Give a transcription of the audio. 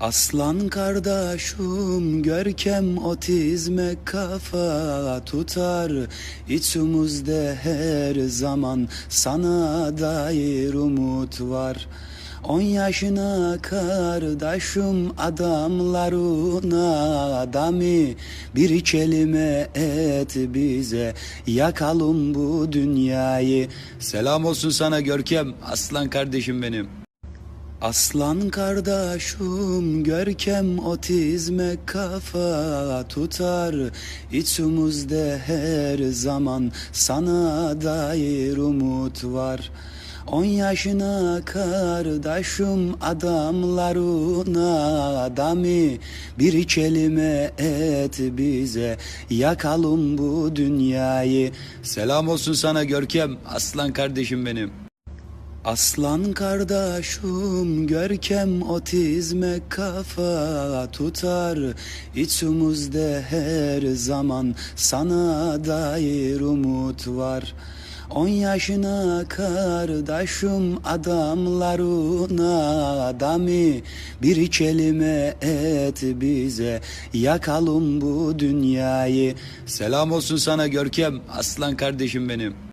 Aslan kardeşim görkem otizme kafa tutar. İçimizde her zaman sana dair umut var. On yaşına kardeşim adamlarına adami. Bir kelime et bize yakalım bu dünyayı. Selam olsun sana Görkem aslan kardeşim benim Aslan kardeşim görkem otizme kafa tutar. İçimizde her zaman sana dair umut var. On yaşına kardeşim adamlarına adami Bir kelime et bize yakalım bu dünyayı. Selam olsun sana Görkem aslan kardeşim benim Aslan kardeşim görkem otizme kafa tutar. İçimizde her zaman sana dair umut var. On yaşına kardeşim adamlarına adami Bir kelime et bize yakalım bu dünyayı. Selam olsun sana Görkem aslan kardeşim benim